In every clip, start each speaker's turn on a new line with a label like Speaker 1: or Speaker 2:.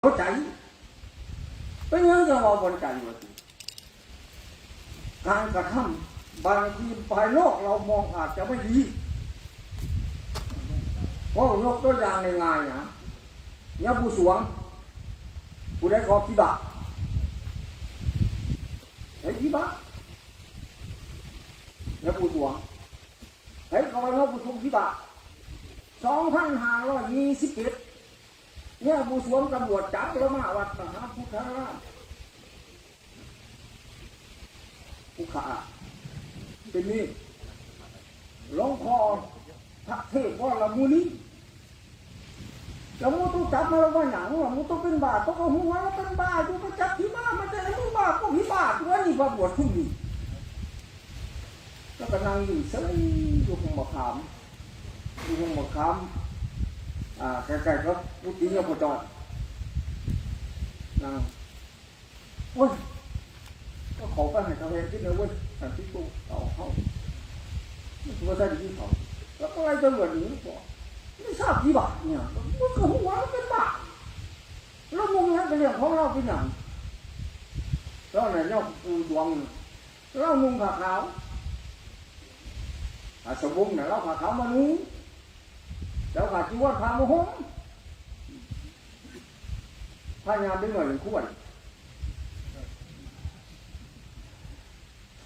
Speaker 1: เขาใจเป็นยังจะว่าบนใจวะสิการกระทำบางทีภายนอกเรามองอาจจะไม่ดีเพราะยกตัวอย่างง่ายๆนะยาผู้สวงผู้ได้ขอพิบัติไอ้พิบัติยาผู้สวงไอ้เขาไปเขาผู้สวงพิบัติสองพันห้าร้อยยี่สิบเอ็ด เนี่ยผู้สวมตำรวจจับแล้วมาวัดมหาพุทธราชผู้ขาเป็นนี่ลงพ่อพระเทพว่าละมูนี้แล้วมูต้องจับมาแล้วว่าหนังว่ามูต้องเป็นบาปต้องเอาหัวแล้วเป็นบาปอยู่ก็จับที่บ้ามันจะให้มึงบาปก็พิบาปตัวนี้ว่าบวชทุ่มนี่แล้วก็นั่งอยู่เฉยอยู่ห้องมะขามอยู่ห้องมะขาม อ่าใกล้ๆก็พุทธิยมจอดนะโอ้ยก็ขอไปให้เขาเห็นที่เนื้อเว้ยแต่ที่กูเอาเข้าไม่ตัวใส่ที่เขาแล้วก็ไล่ตำรวจหนีก่อนไม่ทราบกี่บาทเนี่ยมันก็หัวเป็นบาทแล้วมึงเนี่ยเป็นเรื่องของเราเป็นอย่างแล้วไหนเนี่ยกูดวงเรานุ่งผ้าขาวอาสมบุญเนี่ยเราผ้าขาวมานุ่ง แล้วขาจีวรพามาห่มพายามเป็นหน่วยเป็นขวด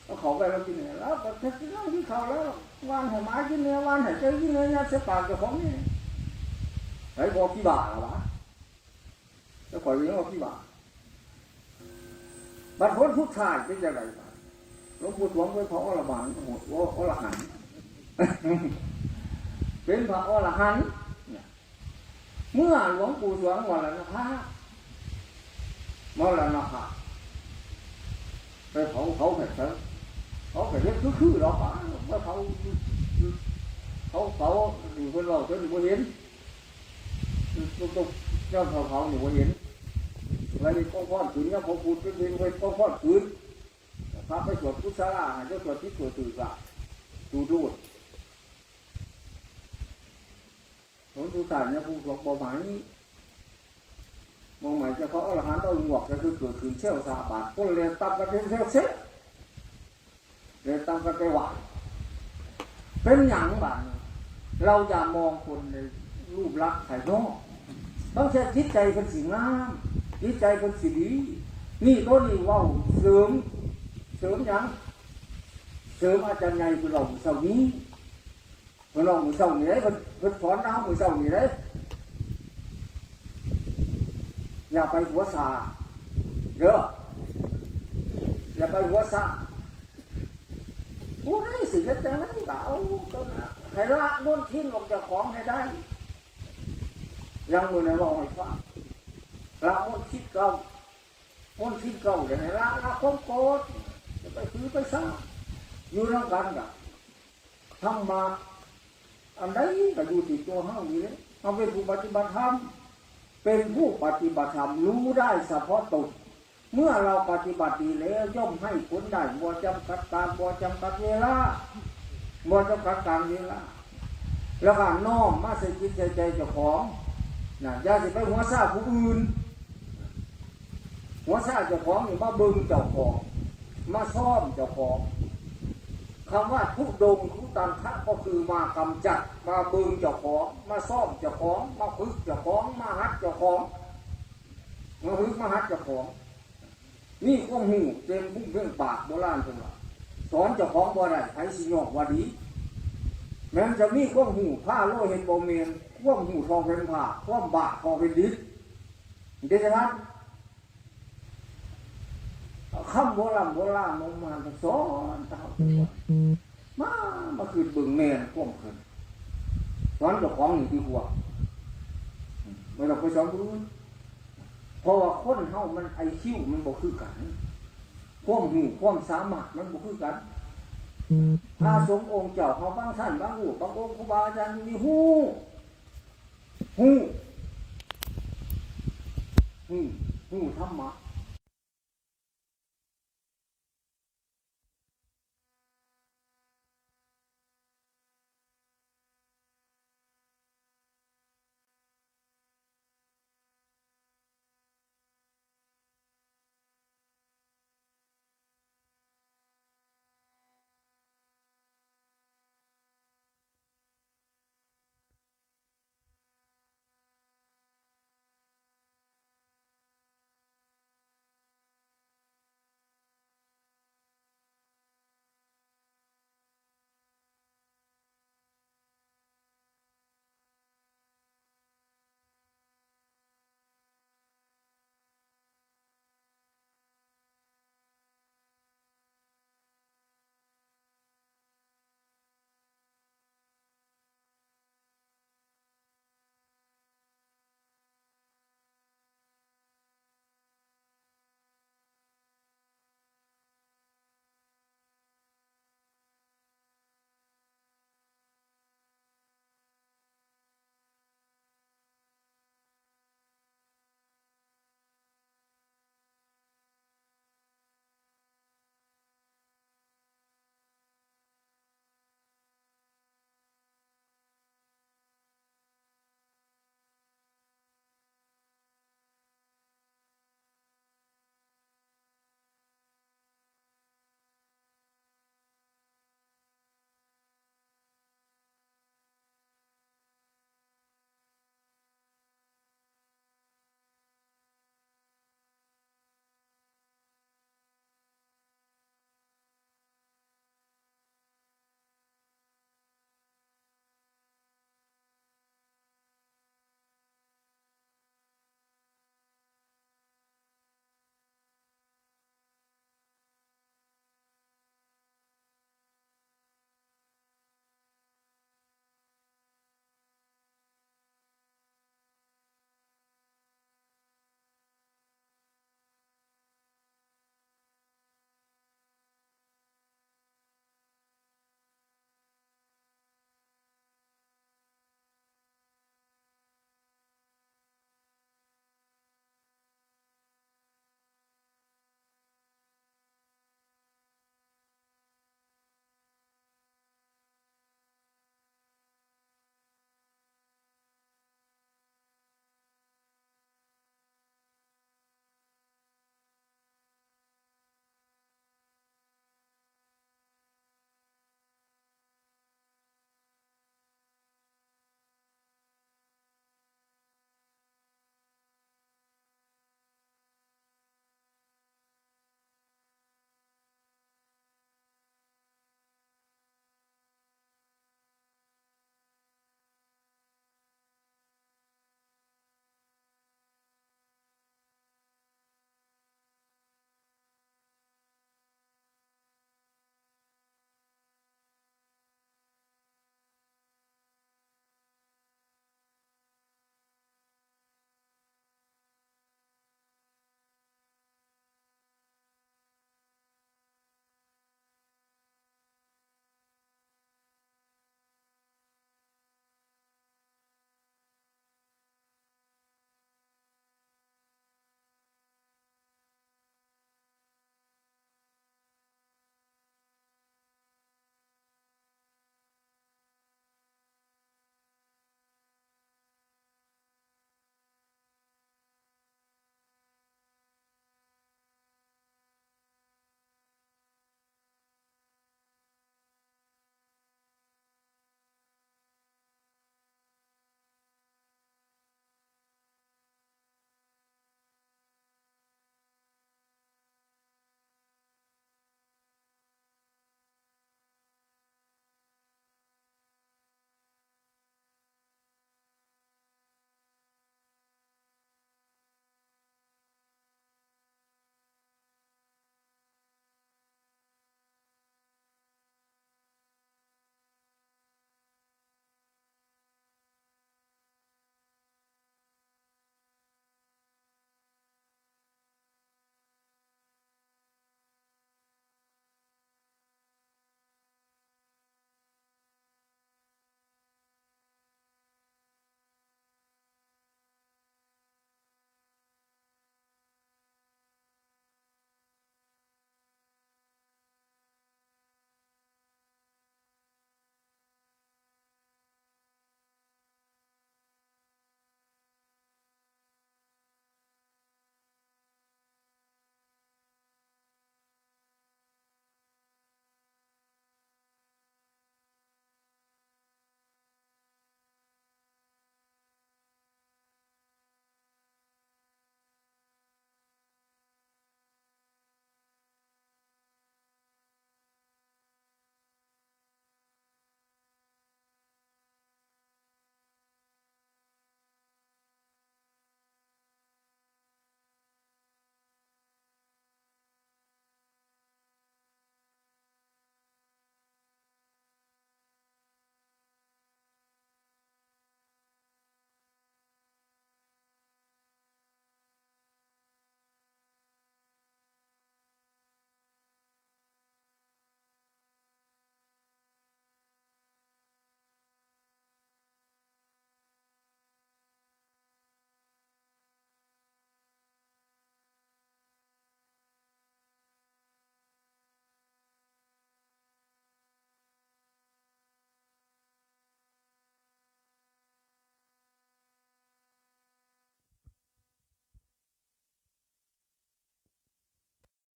Speaker 1: ก็เขาไปแล้วกินเนี่ยแล้วก็ถ้ากินเหล้าที่เขาแล้ววานหัวไม้กินเนี่ยวานหายใจกินเนี่ยยัดเสียปากเจ้าของนี่ไอ้บอกกี่บาทหรอวะแล้วขอเลี้ยงบอกกี่บาทบัดพ้นทุกชาติเป็นยังไงบ้างหลวงปู่หลวงไปเผาอรบานหมดว่าอรหันต์ เป็นพระอรหันต์เมื่อหลวงปู่สวงมรณภาพมรณภาพไปเผาเขาเห็ดเถอะเขาเห็ดเรียกคือคือเราป่าเมื่อเขาเขาเขาอยู่คนเราจนบ่เห็นตุ๊กตุ๊กเจ้าเขาเขาอยู่บ่เห็นวันนี้ก็พอดขืนเนี่ยผมพูดเป็นเพลงไปก็พอดขืนพาไปสวดพุทธาให้เจ้าสวดที่สวดตื่นกะดูดูด ผมทุกท่านเนี่ยผู้บอกบอหมายมองหมายจะเขาอรหันต์เอาหวกก็คือเกิดขึ้นเชี่ยวสาบาทคนเรียนตามกันเป็นเชี่ยวเชี่ยวเรียนตามกันไปหวานเป็นอย่างบ้านเราอย่ามองคนในรูปลักษณ์ภายนอกต้องใช้จิตใจเป็นสิ่งงามจิตใจเป็นสิ่งดีนี่ตัวนี้ว่าเสริมเสริมย่างเสริมอาจารย์ใหญ่คือเราเสานี้ มันลองมือเศร้านี่เลยมันมันสอนน้ำมือเศร้านี่เลยอย่าไปหัวซาเด้ออย่าไปหัวซาผู้ให้สิ่งนั้นนั้นเก่าให้ละม้วนทิ้งออกจากของให้ได้ ยังมือในบอกให้ฟังละม้วนคิดเก่าม้วนคิดเก่าอย่างไรละละความโกรธจะไปถือไปซ่าอยู่ร่วมกันกับทำมา อันใดก็อยู่ที่ตัวเฮานี่เลยเราเป็นผู้ปฏิบัติธรรมเป็นผู้ปฏิบัติธรรมรู้ได้เฉพาะตนเมื่อเราปฏิบัติดีแล้วย่อมให้ผลได้บ่จำกัดการบ่จำกัดเวลาบ่จำกัดการเวลาแล้วก็น้อมมาใส่จิตใส่ใจเจ้าของนะอย่าสิไปหัวซาผู้อื่น หัวซาเจ้าของนี่มาเบิ่งเจ้าของ มาซ่อมเจ้าของ คำว่าทุดงทุตันทะก็คือมากำจัด มาเบิงเจ้าของ มาซ่อมเจ้าของ มาฝึกเจ้าของ มาหัดเจ้าของ มาฝึกมาหัดเจ้าของ นี่ก็หูเต็มพุ่งเรื่องปากโบราณเพิ่นว่าสอนเจ้าของบ่ได้ไผสิยอกว่าดีแม้นจะมีความหูผ้าโลเห็นบ่เมนความหูทองเป็นผ้าความบาททองเป็นดิษเดี๋ยวนั้นคำโบราณโบราณมันมาสอน มามาคืนเบิ่งแม่ก้มขึ้นสอนเจ้าของนี่ดีกว่าไม่ต้องไปสอนผู้อื่นเพราะว่าคนเฮามันไอคิวมันบ่คือกันความหูความสามารถมันบ่คือกันพระสงฆ์องค์เจ้าเขาบางท่านบางรูบางองค์ครูบาอาจารย์มีหูหูหูหูธรรมะ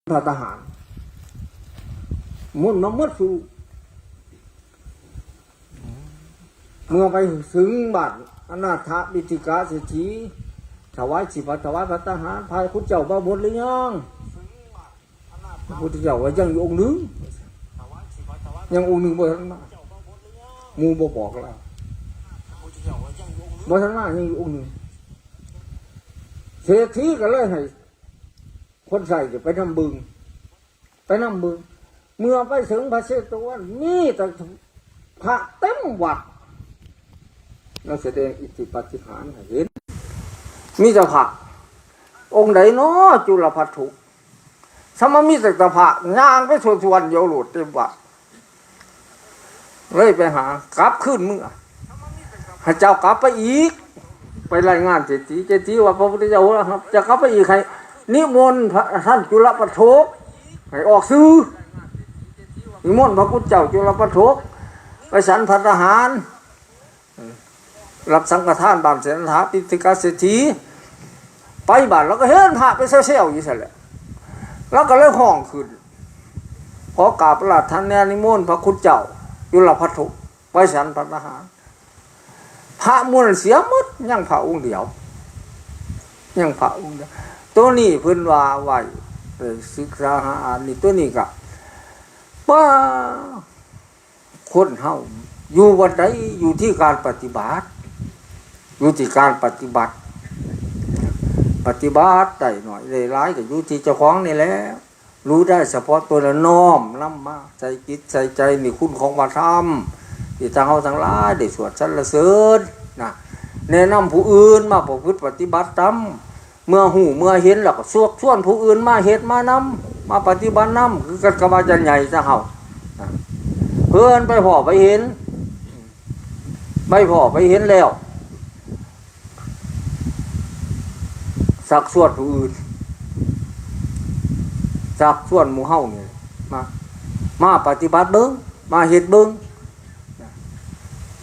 Speaker 1: ทหารมุ่นมาเมื่อสู่เมื่อไปถึงบัตรอนาถบิติกาเศรษฐีถวายสิบถวายพระทหารพายคุณเจ้าบ้าบดหรือยังพระพุทธเจ้าว่ายังอยู่องค์นึงยังองค์นึงบ่ทันมามูบ่บอกแล้วบ่ทันมายังอยู่องค์นึงเศรษฐีก็เลยให้ คนใส่จะไปนำบึง ไปนำบึง เมื่อไปถึงพระเชตวันนี่แต่พระเต็มวัดเราแสดงอิทธิปาฏิหาริย์ให้เห็น มีแต่พระองค์ใดเนาะจุลพัทถุสมมีแต่พระย่างไปส่วนสวนๆโยหลดเต็มวัดเลยไปหากลับขึ้นเมื่อให้เจ้ากลับไปอีก ไปรายงานเจตีเจตีว่าพระพุทธเจ้าว่าครับจะกลับไปอีกใคร นิมนต์พระท่านจุลปโทกให้ออกซื้อนิมนต์พระพุทธเจ้าจุลปโทกไปฉันพัฒหาร รับสังฆทานบานเสนทาปิติกาเศรษฐีไปบ้านแล้วก็เห็นพระไปเซี่ยวๆอยู่สร็จแล้วแล้วก็เลยห้องขึ้นขอกราบประหลัดท่านแนนิมนต์พระคุณเจ้าจุลพัทุไปฉันพัฒหาร พระมวลเสียมดยังพระองค์เดียวยังพระองค์เดียว ตัวนี้เพิ่นว่าไว้ศึกษาหาอ่านนี่ตัวนี้ก็ว่าคนเฮาอยู่วันใดอยู่ที่การปฏิบัติ อยู่ที่การปฏิบัติ ปฏิบัติได้หน่อยได้ร้ายก็อยู่ที่เจ้าของนี่แหละรู้ได้เฉพาะตัวละน้อมน้ำมาใจจิตใจใจนี่คุณของวัฒธรรมที่ทางเฮาทั้งหลายได้สวดสรรเสริญนะแนะนำผู้อื่นมาประพฤติปฏิบัติตาม เมื่อหูเมื่อเห็นแล้วก็สวกส่วนผู้อื่นมาเหตุมานำมาปฏิบัตินำคือกันกบาจใหญ่จะเฮาเพื่อนไปพ่อไปเห็นไปพ่อไปเห็นแล้ว สักส่วนผู้อื่นสักส่วนหมู่เฮานี่มามาปฏิบัติเบิ้งมาเหตุเบิ้ง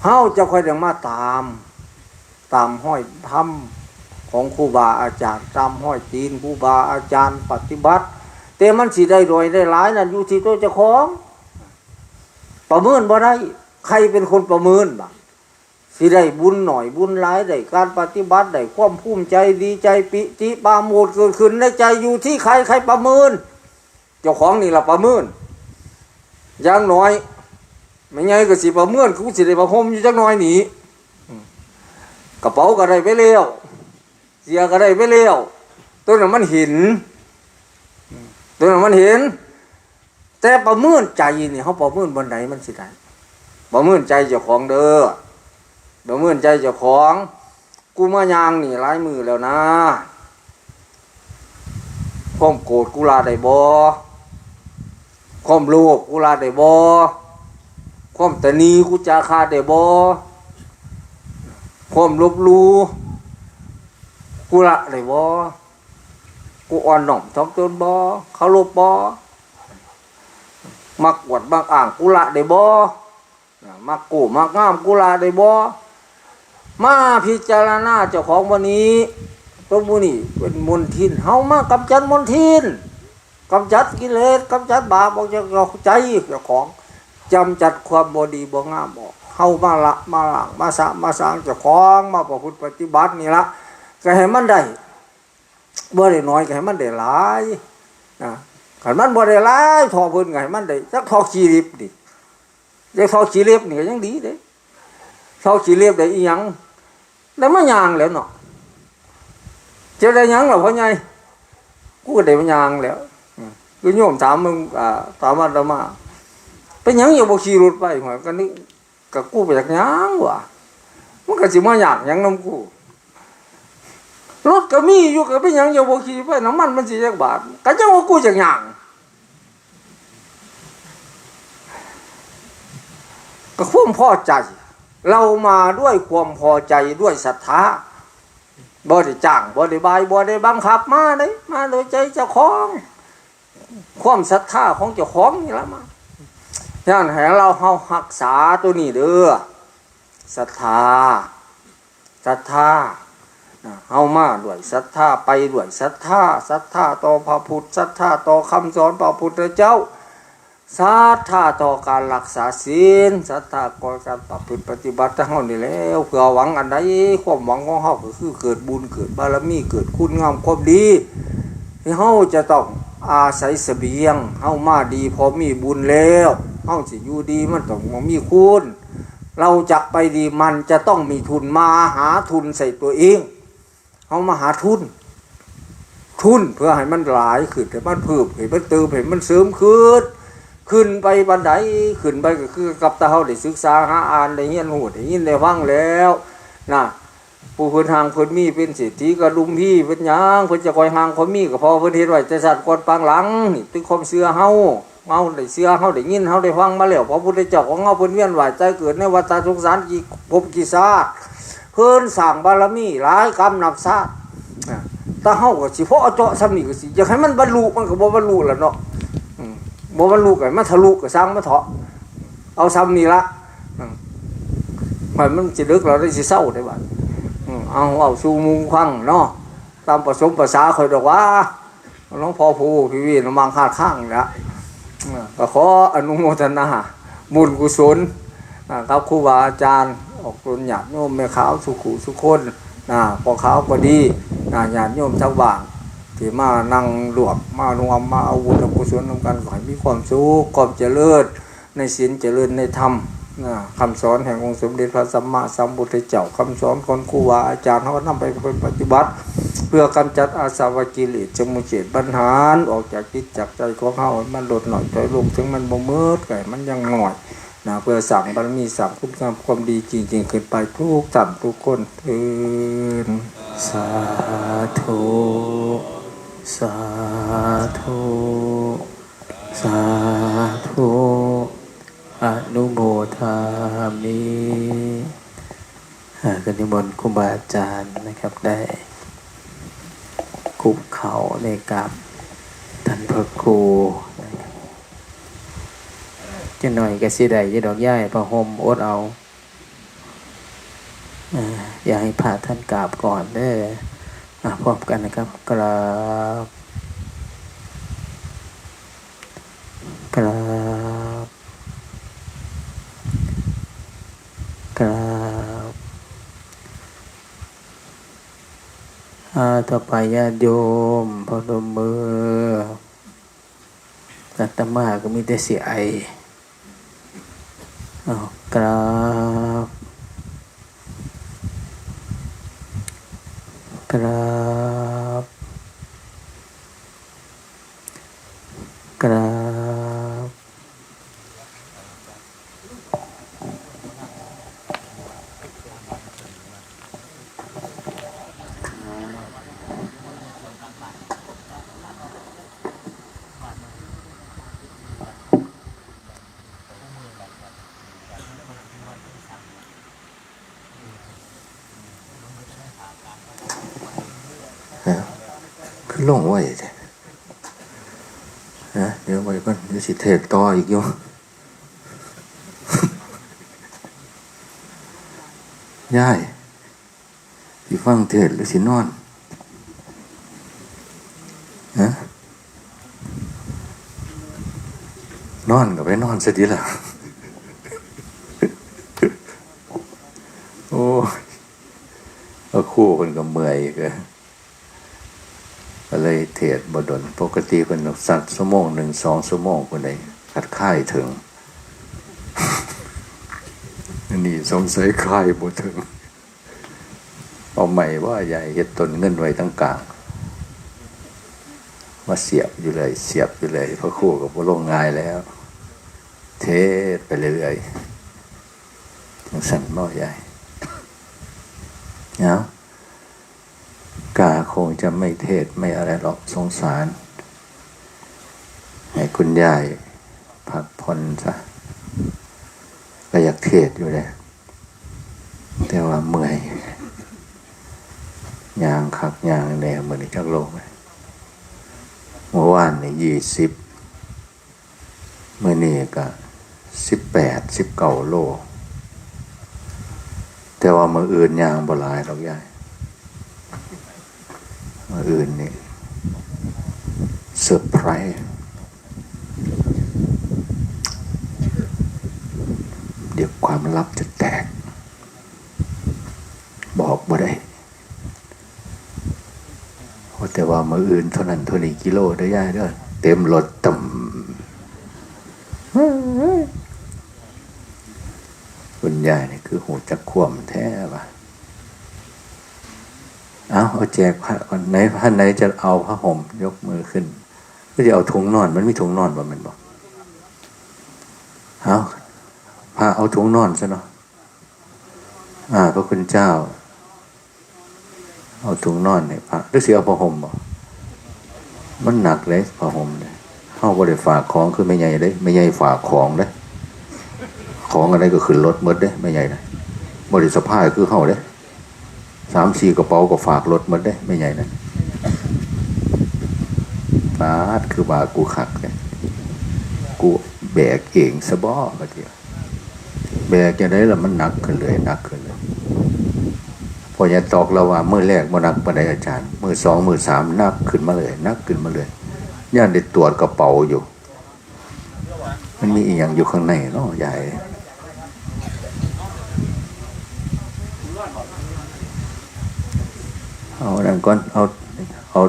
Speaker 1: เฮาจะคอยเดี๋ยวมาตาม ตามห้อยทำ ของครูบาอาจารย์ตามห้อยตีนครูบาอาจารย์ปฏิบัติ แต่มันสิได้รวยได้หลายนั่นอยู่ที่ตัวเจ้าของ ประเมินบ่ได้ ใครเป็นคนประเมินบ้างสิได้บุญหน่อยบุญหลายได้การปฏิบัติได้ความภูมิใจดีใจปิติปาโมดเกิดขึ้นในใจอยู่ที่ใครใครประเมิน เจ้าของนี่ละประเมินอย่างน้อยไม่ไงก็สิประเมินกูสิได้ประพรมอยู่จักหน้อยหนีกระเป๋าก็ได้ไปเลี้ยว เสียก็ได้ไปเลี้ยวตัวนั้นมันห็นตัวนั้นมันเห็น แต่ประเมินใจนี่เขาประเมินบนไหนมันสิได้ประเมินใจเจ้าของเด้อประเมินใจเจ้าของ กูมายางนี่หลายมือแล้วนะความโกรธกูลาได้บ่ความโลภกูลาได้บ่ความตะนีกูจาคาได้บ่ความลบลู กูละได้บ่กูอ่อนหน่อมท้องต้นบ่เขาลบบ่มักวดมักอ่างกูละได้บ่มักกูมักงามกูละได้บ่มาพิจารณาเจ้าของวันนี้ตัวมูนี่เป็นมนทินเฮามากำจัดมนทินกำจัดกิเลสกำจัดบาปออกจากใจเจ้าของจำจัดความบอดีบ่งามออกเฮามาละมาหลังมาสะมาสางเจ้าของมาประพฤติปฏิบัตินี่ละ ก็ให้มันได้บ่ได้น้อยก็ให้มันได้หลายนะขันมันบ่ได้หลายทอเพิ่นก็ให้มันได้สักทอขี้ริบดิได้ทอขี้ริบนี่ก็ยังดีเด้ทอขี้ริบได้อีหยังได้มายางแล้วเนาะจะได้หยังล่ะพ่อใหญ่กูก็ได้มายางแล้วคือโยมถามมึงอ่าถามอาตมาเป็นหยังอยู่บ่ขี่รถไปหัวก็นึกก็กูไปจากหยังวะมันก็สิมาอยากหยังนำกู รถก็มีอยู่ก็เป็นหยังอย่าบ่ขี่ไปน้ำมันมันสิจักบาทก็จังว่ากูจักหยังก็ความพอใจ เรามาด้วยความพอใจด้วยศรัทธาบ่ได้จ้างบ่ได้บายบ่ได้บังคับมาเลยมาโดยใจเจ้าของความศรัทธาของเจ้าของนี่ละมาย่านให้เราเฮารักษาตัวนี้เด้อศรัทธาศรัทธา เฮามาด้วยศรัทธาไปด้วยศรัทธาศรัทธาต่อพระพุทธศรัทธาต่อคำสอนพระพุทธเจ้าศรัทธาต่อการรักษาศีลศรัทธาต่อการประพฤติปฏิบัติทั้งเฮานี่แล้วเพื่อหวังอันใดความหวังของเฮาก็คือเกิดบุญเกิดบารมีเกิดคุณงามความดีที่เฮาจะต้องอาศัยเสบียงเฮามาดีพอมีบุญแล้วเฮาสิอยู่ดีมันต้องมีคุณ เราจะไปดีมันจะต้องมีทุนมาหาทุนใส่ตัวเอง เอามาหาทุน ทุนเพื่อให้มันหลายขึ้นให้มันเพิ่มให้มันเติมให้มันเสริมขึ้นขึ้นไปบันไดขึ้นไปก็คือกับตาเฮาได้ศึกษาหาอ่านได้เรียนรู้ได้ยินได้ฟังแล้วนะผู้เพิ่นทางเพิ่นมีเป็นเศรษฐีกระดุมพี่เป็นยังเพิ่นจะคอยหางคนมีก็พอเพิ่นเฮ็ดไว้แต่สัตว์ก่อนปางหลังนี่เป็นความเชื่อเฮาเฮาได้เชื่อเฮาได้ยินเฮาได้ฟังมาแล้วพระพุทธเจ้าของเฮาเพิ่นเวียนว่ายใจเกิดในวัฏสงสารกี่ภพกี่ชาติ เพิ่นสร้างบารมีหลายกรรมนับชาตินะแต่เฮาก็สิเพอเอาเจาะซ้ำนี่ก็สิอยากให้มันบรรลุมันก็บ่บรรลุละเนาะบ่มันลูกไมันทะลุก็สร้างมาเถาะเอาซ้ำนี่ละมันมันจะลึกเราได้สิเศร้าได้บ้างเอาเอาสู่มุงควังเนาะตามประสมภาษาคอยดอกว่าหลวงพ่อผู้พี่วีนมังคาดข้างนะก็ขออนุโมทนาบุญกุศลอ่าครับครูบาอาจารย์ ออกรุนหยาดโยมแม่ขาวสุขุสุคนนะพอขาวก็ดีนะหยาดโยมชาวบ้านที่มานั่งรวมมารวมมาเอาบุญเอากุศลนำกันขอให้มีความสุขความเจริญในศีลเจริญในธรรมนะคำสอนแห่งองค์สมเด็จพระสัมมาสัมพุทธเจ้าคำสอนคนครูบาอาจารย์เขาก็นำไปเป็นปฏิบัติ เพื่อกำจัดอาสาวกิเลสจมุเจตปัญหาออกจากจิตจากใจของเขามันลดหน่อยถอยลงถึงมันบ่มืดไก่มันยังหน่อย นะเพื่อสั่งบารมีสั่งคุณงามความดีจริงๆขึ้นไปทุกท่านทุกคนเทินสาธุสาธุสาธุอนุโมทามิอ่ากันนิมนต์ครูบาอาจารย์นะครับได้คุบเขาในกับท่านพระครู จะหน่อยก็สิได้จะดอกย่ายพระหมอดเอาอ่าอย่าให้พระท่านกราบก่อนเด้ออพร้อมกันนะครับกราบกราบกราบอาต่อไปญาติโยมพนมมืออาตมาก็มีแต่เสียไอเอากราบ กราบกราบขึ้น ลงไว้นะเดี๋ยวไว้ก่อนเดี๋ยวสิเทศต่ออีกอยู่ย่ายสิฟังเทศหรือสินอนฮะนอนกับไปนอนซะดีละโอ้ยเอาคู่คนก็เมื่อยเกัน ก็เลยเทศบดลปกติเป็นสัตว์สมองหนึ่งสองสมองคนใดคัดค่ายถึงนี่สงสัยค่ายบ่ถึง เอาใหม่ว่าใหญ่เฮ็ดตนเงินไว้ตั้งกลางมาเสียบอยู่เลย เสียบอยู่เลยพระคู่กับพระลงง่ายแล้ว เทศไปเรื่อยๆจังสั่นบ่ใหญ่เนาะ คงจะไม่เทศไม่อะไรหรอกสงสาร ให้คุณยายพักผ่อนซะก็อยากเทศอยู่เลยแต่ว่าเมื่อยยางคักยางแนวเหมือนจักโลกเมื่อวานนี่ยี่สิบเมื่อนี้ก็สิบแปดสิบเก้าโล แต่ว่ามืออื่นยางบ่หลายหรอกยาย
Speaker 2: อื่นนี่เซอร์ไพรส์เดี๋ยวความลับจะแตก บอกบ่ได้เพราะแต่ว่ามืออื่นเท่านั้นเท่านี้กิโลได้ย่ายเด้อเต็มรถต่ำคุณยายนี่คือหูจักขวมแท้ปะ เอาเอาแจกพระก่อนไหนท่านไหนจะเอาผ้าห่มยกมือขึ้น ก็จะเอาถุงนอน มันมีถุงนอนบ่มันบอกเอาพาเอาถุงนอนซะเนาะอ่า พระคุณเจ้า เอาถุงนอนเนี่ยพระหรือเสียเอาผ้าห่มบ่มันหนักเลยผ้าห่มเนี่ยเข้าบ่ได้ฝากของคือไม่ใหญ่เลยไม่ใหญ่ฝากของเลยของอะไรก็ขึ้นรถมดเด้ไม่ใหญ่เลยบริสภาพคือเข้าเด้ สามสี่กระเป๋าก็ฝากรถหมดเด้ไม่ใหญ่นะฟาดคือว่ากูขักเลยกูแบกเองสะบ้อมาเดียวแบกจะได้ละมันหนักขึ้นเลยหนักขึ้นเลยพอจะตอกเราว่าเมื่อแรกมานักปานใดอาจารย์มือสองมือสามนักขึ้นมาเลยนักขึ้นมาเลยย่านได้ตรวจกระเป๋าอยู่ มันมีอีกอย่างอยู่ข้างในเนาะใหญ่ เอาดังก่อนเอาเอา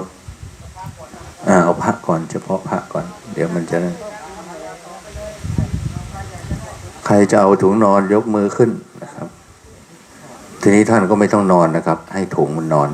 Speaker 2: อ่าเอาพระก่อน เฉพาะพระก่อน เดี๋ยวมันจะ ใครจะเอาถุงนอนยกมือขึ้นนะครับ ทีนี้ท่านก็ไม่ต้องนอนนะครับ ให้ถุงมันนอน